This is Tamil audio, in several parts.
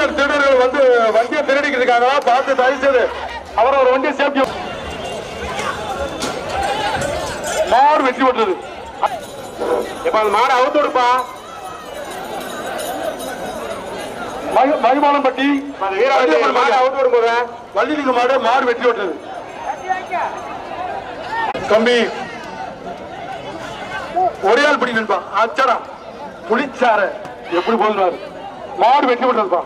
வீலர் திருடர்கள் வந்து வண்டியை திருடிக்கிட்டு இருக்காங்க பார்த்து தயவு செய்து அவர் ஒரு வண்டியை சேஃப்டி மாடு வெற்றி பெற்றது. இப்ப அந்த மாடு அவுத்து விடுப்பா மகிமானம்பட்டி மாடு அவுத்து விடும்போது வள்ளிலிங்க மாடு மாடு வெற்றி பெற்றது. தம்பி ஒரே ஆள் பிடி நின்பா அச்சடா புளிச்சார எப்படி போதுனாரு மாடு வெற்றி பெற்றதுப்பா.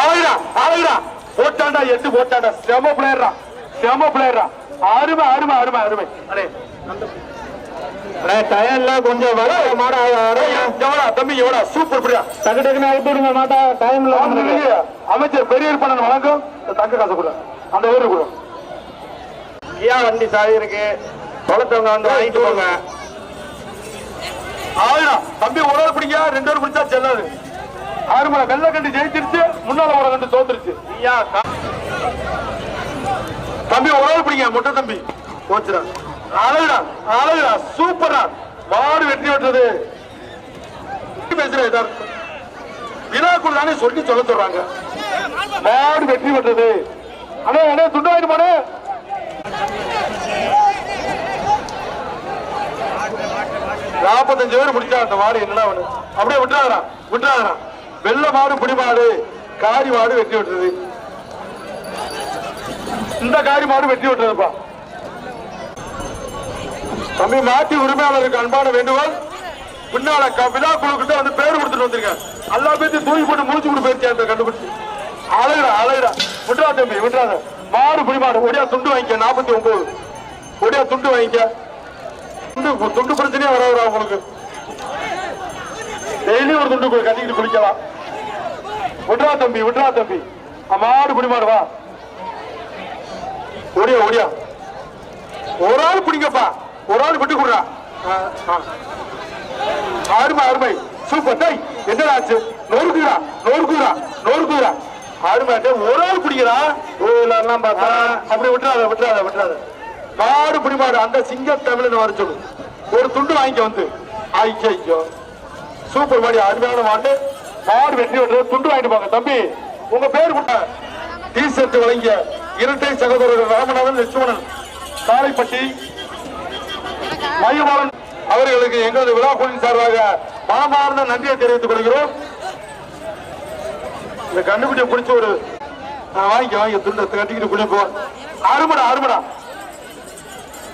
ஆளுடா ஆளுடா. போட்டாண்டா எட்டு போட்டாண்டா செம பிளேயர்ரா செம பிளேயர்ரா அருமை அருமை அருமை அருமை. அடே டயர்ல கொஞ்சம் வர மாடா தம்பி எவடா சூப்பர் பிடியா டக்கு டக்குன்னு அவுத்து விடுங்க மாட்டா டைம்ல அமைச்சர் பெரிய பணம் வழங்கும் தங்க காசு கூட. அந்த ஊருக்கு கூட. கியா வண்டி சாவி இருக்கு. குளத்தவங்க வந்து வாங்கிட்டு போங்க. ஆளுடா. தம்பி ஒரு பிடிங்க. ரெண்டு பேர் பிடிச்சா செல்லாது. ஆறு மலை வெள்ளை கண்டு ஜெயிச்சிருச்சு. முன்னால ஒரு தோத்துருச்சு தம்பி உறவு பிடிங்க முட்டை தம்பி. போச்சுடா. அழகுடா அழகுடா சூப்பரா மாடு வெற்றி பெற்றது பேசுறேன் வினாக்குள் தானே சொல்லி சொல்ல சொல்றாங்க. மாடு வெற்றி பெற்றது அண்ணே அண்ணே துண்டு வாங்கிட்டு நாற்பத்தஞ்சு பேர் முடிச்சா அந்த மாடு. என்னடா அவனு? அப்படியே விட்டுறாங்க விட்டுறாங்க வெள்ள மாடு. பிடிமாடு காரி மாடு வெட்டி விட்டுறது இந்த காரி மாடு வெட்டி விட்டுறதுப்பா தம்பி மாட்டி உரிமையாளருக்கு அன்பான வேண்டுகோள். பின்னால விழா குழுக்கிட்ட வந்து பேர் கொடுத்துட்டு வந்திருக்கேன் எல்லா பேர்த்தையும் தூக்கி போட்டு முடிச்சு கொடு போயிருச்சு அந்த கண்டுபிடிச்சு. அழகுடா அழகுடா விட்டுறா தம்பி விட்டுறாத மாடு புடி மாடு ஒடியா துண்டு வாங்கிக்க நாற்பத்தி ஒன்பது ஒடியா துண்டு வாங்கிக்க. துண்டு துண்டு பிரச்சனையே வராது உங்களுக்கு. டெய்லி ஒரு துண்டு கட்டிக்கிட்டு குளிக்கலாம். விட்றா தம்பி விட்றா தம்பி. ஆ, மாடு புடி மாடு வா. ஓடியா ஓடியா. ஒரு ஆள் பிடிங்கப்பா ஒரு ஆள் விட்டு கொடுறா. அருமை அருமை சூப்பர். டேய் என்ன ஆச்சு? நொறுக்குறா நொறுக்குறா நொறுக்குறா அருமை ஒரு ஆள் பிடிக்கிறா டூவீலர்லாம் பார்த்தா அப்படி விட்டுறாத விட்டுறாத விட்டுறாத. மாடு பிடி மாடு அந்த சிங்க தமிழ்னு வர சொல்லு. ஒரு துண்டு வாங்கிக்க வந்து. ஐயோ ஐயோ சூப்பர் மாடி அருமையான மாடு. மாடு வெற்றி வெட்டுறது துண்டு வாங்கிட்டு போங்க தம்பி. உங்க பேர் கூட டி ஷர்ட் வழங்கிய இரட்டை சகோதரர்கள் ராமநாதன் லட்சுமணன். காரைப்பட்டி மையபாலன் அவர்களுக்கு எங்களது விழா குழுவின் சார்பாக மனமார்ந்த நன்றியை தெரிவித்துக் கொள்கிறோம். இந்த கண்டுபிடிய பிடிச்ச ஒரு வாங்கி வாங்கி துண்டத்தை கட்டிக்கிட்டு குளிப்போ அருமடா அருமடா.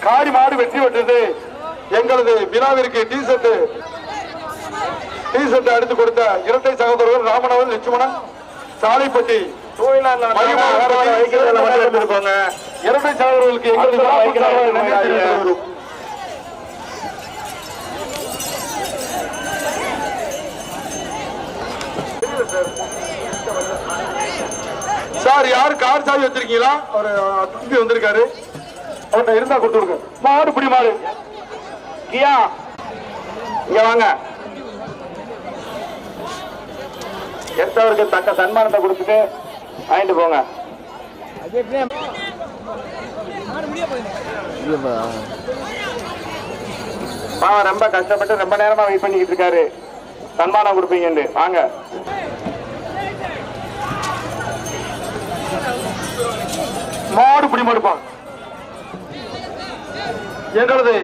காரி மாடு வெற்றி பெற்றது எங்களது விழாவிற்கு டி ஷர்ட் டி எடுத்து கொடுத்த இரட்டை சகோதரர்கள் ராமநாதன் லட்சுமணன் சாலைப்பட்டி இரட்டை சகோதரர்களுக்கு கொள்கிறோம். சார் யாரு கார் சாவி வச்சிருக்கீங்களா ஒரு தம்பி வந்திருக்காரு அவர்கிட்ட இருந்தா கொடுத்துருங்க மாடு பிடி மாடு கியா இங்க வாங்க எடுத்தவருக்கு தக்க சன்மானத்தை கொடுத்துட்டு வாங்கிட்டு போங்க. பாவம் ரொம்ப கஷ்டப்பட்டு ரொம்ப நேரமா வெயிட் பண்ணிக்கிட்டு இருக்காரு. சன்மானம் கொடுப்பீங்கன்னு வாங்க. மாடு பிடி எங்களது